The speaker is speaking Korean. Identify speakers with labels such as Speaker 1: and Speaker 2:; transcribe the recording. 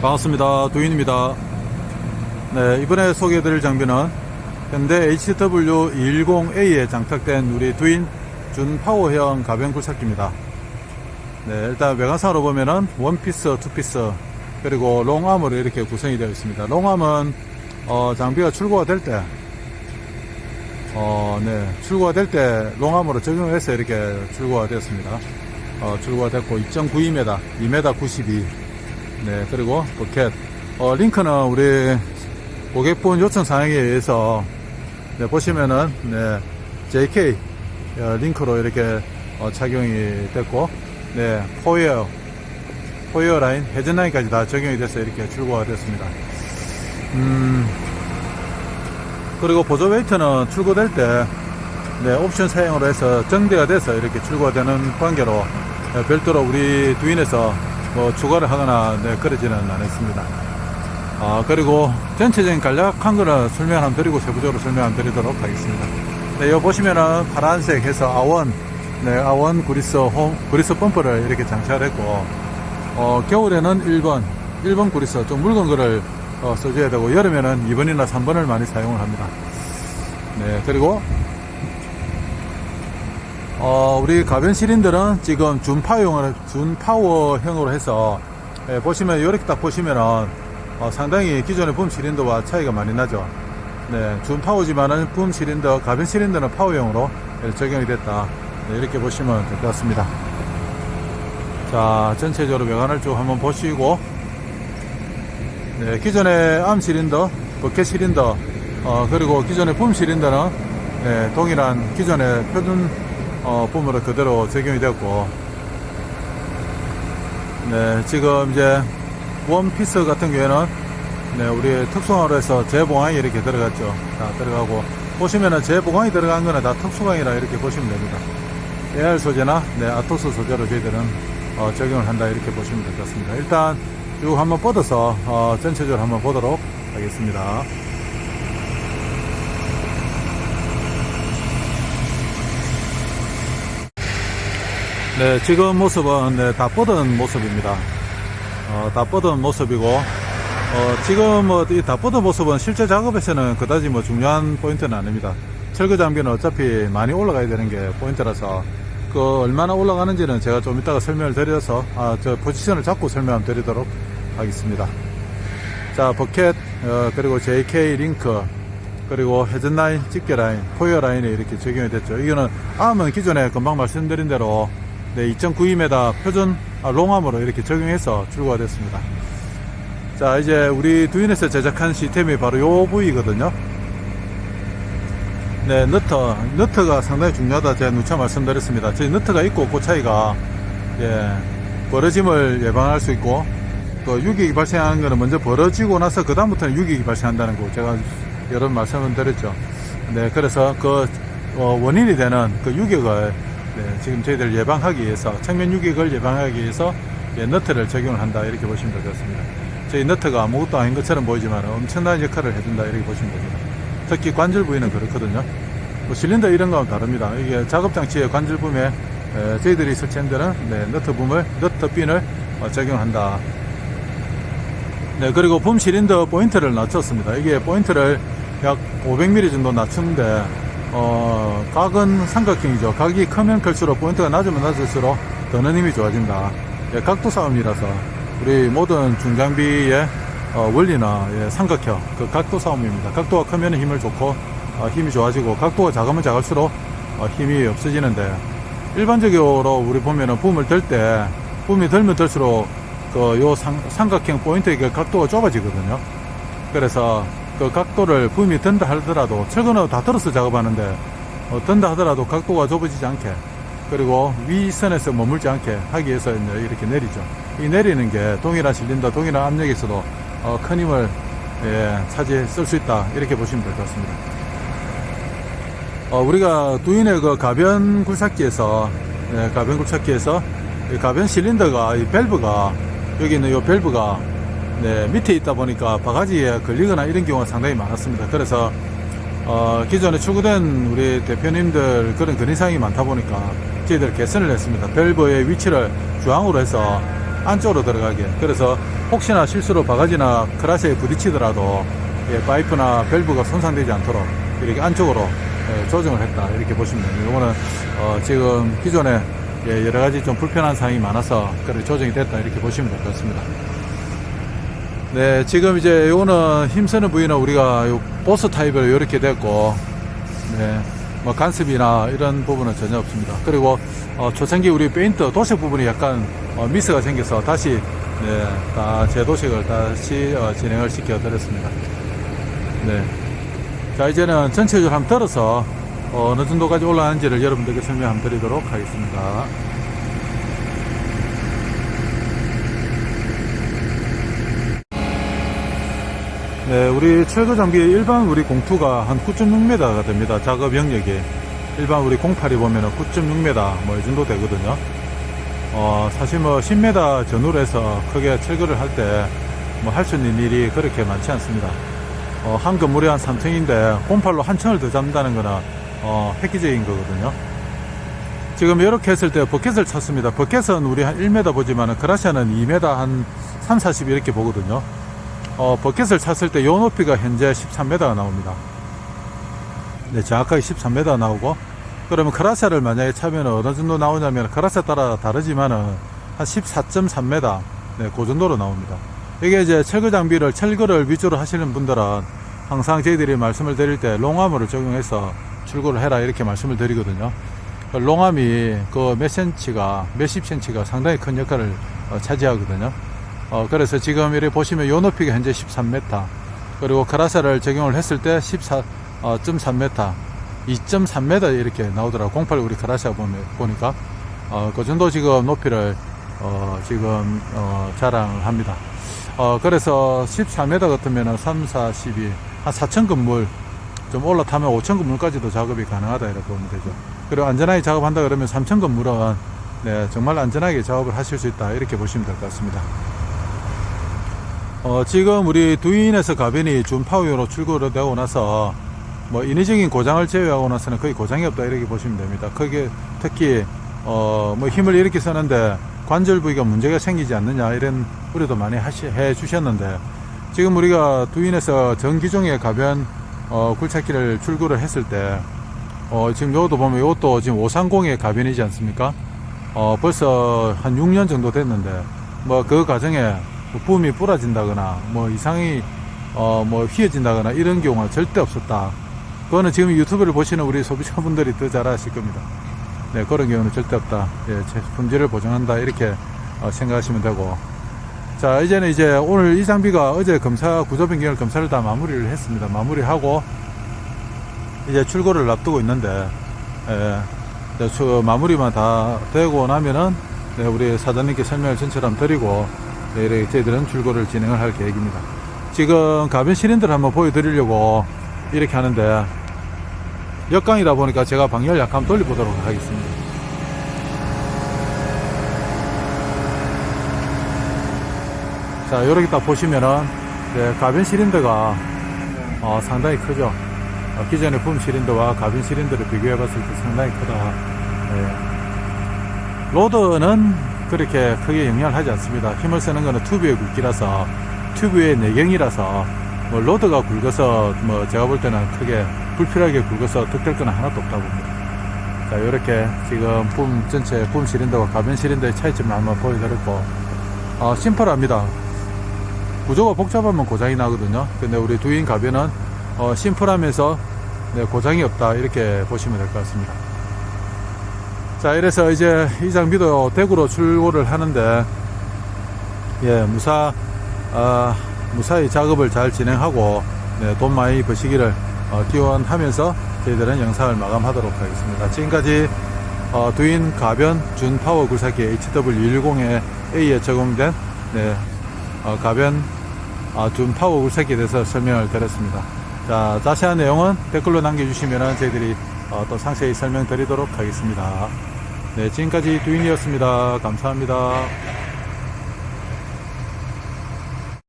Speaker 1: 반갑습니다. 두인입니다. 네, 이번에 소개해드릴 장비는 현대 HW210A에 장착된 우리 두인 준파워형 가변 굴삭기입니다. 네, 일단 외관상으로 보면은 원피스, 투피스, 그리고 롱암으로 이렇게 구성이 되어 있습니다. 롱암은 어, 장비가 출고가 될 때, 어, 네, 출고가 될 때 롱암으로 적용을 해서 이렇게 출고가 되었습니다. 어, 출고가 됐고 2.92m, 2m 92. 네, 그리고 버켓. 어, 링크는 우리 고객분 요청 사항에 의해서 네, 보시면은 네, JK 어, 링크로 이렇게 어, 착용이 됐고, 네, 포이어, 포이어 라인, 헤드 라인까지 다 적용이 돼서 이렇게 출고가 됐습니다. 음, 그리고 보조 웨이트는 출고될 때, 네, 옵션 사용으로 해서 정대가 돼서 이렇게 출고가 되는 관계로 네, 별도로 우리 두인에서 뭐 추가를 하거나 네, 그러지는 않았습니다. 아, 그리고 전체적인 간략한 거는 설명 한번 드리고 세부적으로 설명 한번 드리도록 하겠습니다. 네, 여기 보시면은 파란색 해서 아원, 네, 아원 구리스 홈, 구리스 펌프를 이렇게 장착을 했고, 어, 겨울에는 1번, 1번 구리스, 좀 묽은 거를 어, 써줘야 되고, 여름에는 2번이나 3번을 많이 사용을 합니다. 네, 그리고, 어, 우리 가변 실린더는 지금 준파워형으로, 준파워형으로 해서, 예, 보시면, 이렇게 딱 보시면은, 어, 상당히 기존의 붐 실린더와 차이가 많이 나죠. 네, 준파워지만은 붐 실린더, 가변 실린더는 파워형으로 예, 적용이 됐다. 네, 이렇게 보시면 될 것 같습니다. 자, 전체적으로 외관을 쭉 한번 보시고, 네, 기존의 암 실린더, 버켓 실린더, 어, 그리고 기존의 붐 실린더는 네, 동일한 기존의 표준 어, 붐으로 그대로 적용이 되었고, 네, 지금 이제 원피스 같은 경우에는 네, 우리 특수강으로 해서 재봉항이 이렇게 들어갔죠. 다 들어가고 보시면은 재봉항이 들어간 거는 다 특수강이라 이렇게 보시면 됩니다. AR 소재나 네, 아토스 소재로 저희들은 어, 적용을 한다 이렇게 보시면 될 것 같습니다. 일단 쭉 한번 뻗어서 어, 전체적으로 한번 보도록 하겠습니다. 네, 지금 모습은 네, 다 뻗은 모습입니다. 어, 다 뻗은 모습이고, 어, 지금 뭐, 이다 뻗은 모습은 실제 작업에서는 그다지 뭐 중요한 포인트는 아닙니다. 철거 장비는 어차피 많이 올라가야 되는 게 포인트라서, 그, 얼마나 올라가는지는 제가 좀 이따가 설명을 드려서, 아, 저 포지션을 잡고 설명 을 드리도록 하겠습니다. 자, 버켓, 어, 그리고 JK 링크, 그리고 헤드라인, 집게 라인, 포이어 라인에 이렇게 적용이 됐죠. 이거는 암은 기존에 금방 말씀드린 대로 네, 2.92m 표준 아, 롱암으로 이렇게 적용해서 출고가 됐습니다. 자, 이제 우리 두인에서 제작한 시스템이 바로 요 부위거든요. 네, 너터, 너트가 상당히 중요하다 제가 누차 말씀드렸습니다. 저희 너트가 있고 그 차이가 예, 벌어짐을 예방할 수 있고 또 유격이 발생하는 거는 먼저 벌어지고 나서 그 다음부터는 유격이 발생한다는 거 제가 여러 번 말씀을 드렸죠. 네, 그래서 그 어, 원인이 되는 그 유격을 네, 지금 저희들 예방하기 위해서 측면 유격을 예방하기 위해서 예, 너트를 적용을 한다 이렇게 보시면 될 것 같습니다. 저희 너트가 아무것도 아닌 것처럼 보이지만 엄청난 역할을 해준다 이렇게 보시면 됩니다. 특히 관절 부위는 그렇거든요. 뭐 실린더 이런 거하고 다릅니다. 이게 작업 장치의 관절 부분에 에, 저희들이 설치한 데는 네, 너트 붐을 너트 핀을 어, 적용한다. 네, 그리고 붐 실린더 포인트를 낮췄습니다. 이게 포인트를 약 500mm 정도 낮추는데, 어, 각은 삼각형이죠. 각이 크면 클수록 포인트가 낮으면 낮을수록 더는 힘이 좋아진다. 예, 각도 싸움이라서 우리 모든 중장비의 어, 원리나 예, 삼각형, 그 각도 싸움입니다. 각도가 크면 힘을 좋고, 어, 힘이 좋아지고, 각도가 작으면 작을수록 어, 힘이 없어지는데, 일반적으로 우리 보면은 붐을 들 때, 붐이 들면 들수록 그 요 삼각형 포인트의 그 각도가 좁아지거든요. 그래서 그 각도를 붐이 든다 하더라도 철근으로 다 들어서 작업하는데 어, 든다 하더라도 각도가 좁아지지 않게 그리고 위선에서 머물지 않게 하기 위해서 이제 이렇게 내리죠. 이 내리는 게 동일한 실린더, 동일한 압력에서도 어, 큰 힘을 예, 차지 쓸수 있다 이렇게 보시면 될 것 같습니다. 어, 우리가 두인의 그 가변 굴삭기에서 예, 가변 굴삭기에서 이 가변 실린더가 이 밸브가 여기 있는 이 밸브가 네, 밑에 있다 보니까 바가지에 걸리거나 이런 경우가 상당히 많았습니다. 그래서 어, 기존에 출고된 우리 대표님들 그런 건의사항이 많다 보니까 저희들 개선을 했습니다. 밸브의 위치를 중앙으로 해서 안쪽으로 들어가게. 그래서 혹시나 실수로 바가지나 크라시에 부딪히더라도 예, 파이프나 밸브가 손상되지 않도록 이렇게 안쪽으로 예, 조정을 했다. 이렇게 보시면 됩니다. 이거는 어, 지금 기존에 예, 여러 가지 좀 불편한 사항이 많아서 그래 조정이 됐다. 이렇게 보시면 될 것 같습니다. 네, 지금 이제 요거는 힘쓰는 부위는 우리가 요 보스 타입으로 이렇게 됐고, 네, 뭐 간섭이나 이런 부분은 전혀 없습니다. 그리고 어, 초창기 우리 페인트 도색 부분이 약간 어, 미스가 생겨서 다시 네, 다 재도색을 다시 어, 진행을 시켜 드렸습니다. 네. 자, 이제는 전체적으로 한번 들어서 어, 어느 정도까지 올라가는지를 여러분들께 설명 한번 드리도록 하겠습니다. 네, 우리 철거 장비 일반 우리 공투가 한 9.6m가 됩니다. 작업 영역이. 일반 우리 08이 보면은 9.6m 뭐 이 정도 되거든요. 어, 사실 뭐 10m 전후로 해서 크게 철거를 할 때 뭐 할 수 있는 일이 그렇게 많지 않습니다. 어, 한 건물이 한 3층인데 08로 한 층을 더 잡는다는 거는 어, 획기적인 거거든요. 지금 이렇게 했을 때 버켓을 찼습니다. 버켓은 우리 한 1m 보지만은 그라시아는 2m 한 3, 40 이렇게 보거든요. 어, 버켓을 찼을 때 요 높이가 현재 13m가 나옵니다. 네, 정확하게 13m 나오고, 그러면 크라사를 만약에 차면 어느 정도 나오냐면, 크라사 따라 다르지만은, 한 14.3m, 네, 그 정도로 나옵니다. 이게 이제 철거 장비를, 철거를 위주로 하시는 분들은, 항상 저희들이 말씀을 드릴 때, 롱암을 적용해서 출고를 해라, 이렇게 말씀을 드리거든요. 그 롱암이 그 몇 센치가, 몇십 센치가 상당히 큰 역할을 어, 차지하거든요. 어, 그래서 지금 이렇게 보시면 요 높이가 현재 13m. 그리고 크라사를 적용을 했을 때 14.3m, 2.3m 이렇게 나오더라고. 08 우리 보면, 보니까. 어, 그 정도 지금 높이를, 어, 지금, 어, 자랑을 합니다. 어, 그래서 14m 같으면 3, 4, 12, 한 4천 건물, 좀 올라타면 5천 건물까지도 작업이 가능하다 이렇게 보면 되죠. 그리고 안전하게 작업한다 그러면 3천 건물은 네, 정말 안전하게 작업을 하실 수 있다 이렇게 보시면 될 것 같습니다. 어, 지금 우리 두인에서 가변이 준파워로 출고를 되고 나서 뭐 인위적인 고장을 제외하고 나서는 거의 고장이 없다 이렇게 보시면 됩니다. 그게 특히 어, 뭐 힘을 이렇게 쓰는데 관절 부위가 문제가 생기지 않느냐 이런 우려도 많이 하시, 해 주셨는데 지금 우리가 두인에서 전기종의 가변 어, 굴착기를 출고를 했을 때 어, 지금 요것도 보면 요것도 지금 530의 가변이지 않습니까? 어, 벌써 한 6년 정도 됐는데 뭐 그 과정에 뭐 부음이 부러진다거나 뭐 이상이 어 뭐 휘어진다거나 이런 경우가 절대 없었다. 그거는 지금 유튜브를 보시는 우리 소비자분들이 더 잘 아실 겁니다. 네 그런 경우는 절대 없다. 예, 제 품질을 보증한다 이렇게 어, 생각하시면 되고. 자 이제는 이제 오늘 이 장비가 어제 검사 구조 변경을 검사를 다 마무리를 했습니다. 마무리하고 이제 출고를 앞두고 있는데 예, 마무리만 다 되고 나면은 네, 우리 사장님께 설명을 전체로 드리고 네, 이렇게 저희들은 출고를 진행을 할 계획입니다. 지금 가변 실린더를 한번 보여드리려고 이렇게 하는데 역광이다 보니까 제가 방열 약간 돌려보도록 하겠습니다. 자, 이렇게 딱 보시면은 네, 가변 실린더가 어, 상당히 크죠. 어, 기존의 붐 실린더와 가변 실린더를 비교해 봤을 때 상당히 크다. 네. 로드는 그렇게 크게 영향을 하지 않습니다. 힘을 쓰는 거는 튜브의 굵기라서 튜브의 내경이라서 뭐 로드가 굵어서 뭐 제가 볼 때는 크게 불필요하게 굵어서 득될 건 하나도 없다고 봅니다. 자 이렇게 지금 붐 전체 붐 실린더와 가변 실린더의 차이점을 한번 보여드렸고 어, 심플합니다. 구조가 복잡하면 고장이 나거든요. 근데 우리 두인 가변은 어, 심플하면서 네, 고장이 없다 이렇게 보시면 될 것 같습니다. 자, 이래서 이제 이 장비도 대구로 출고를 하는데, 예, 무사, 아, 무사히 작업을 잘 진행하고, 네, 돈 많이 버시기를 어, 기원하면서 저희들은 영상을 마감하도록 하겠습니다. 지금까지 어, 두인 가변 준 파워 굴삭기 HW110에 A에 적용된 네, 어, 가변 아, 준 파워 굴삭기에 대해서 설명을 드렸습니다. 자, 자세한 내용은 댓글로 남겨주시면 저희들이 어, 또 상세히 설명드리도록 하겠습니다. 네, 지금까지 두인이었습니다. 감사합니다.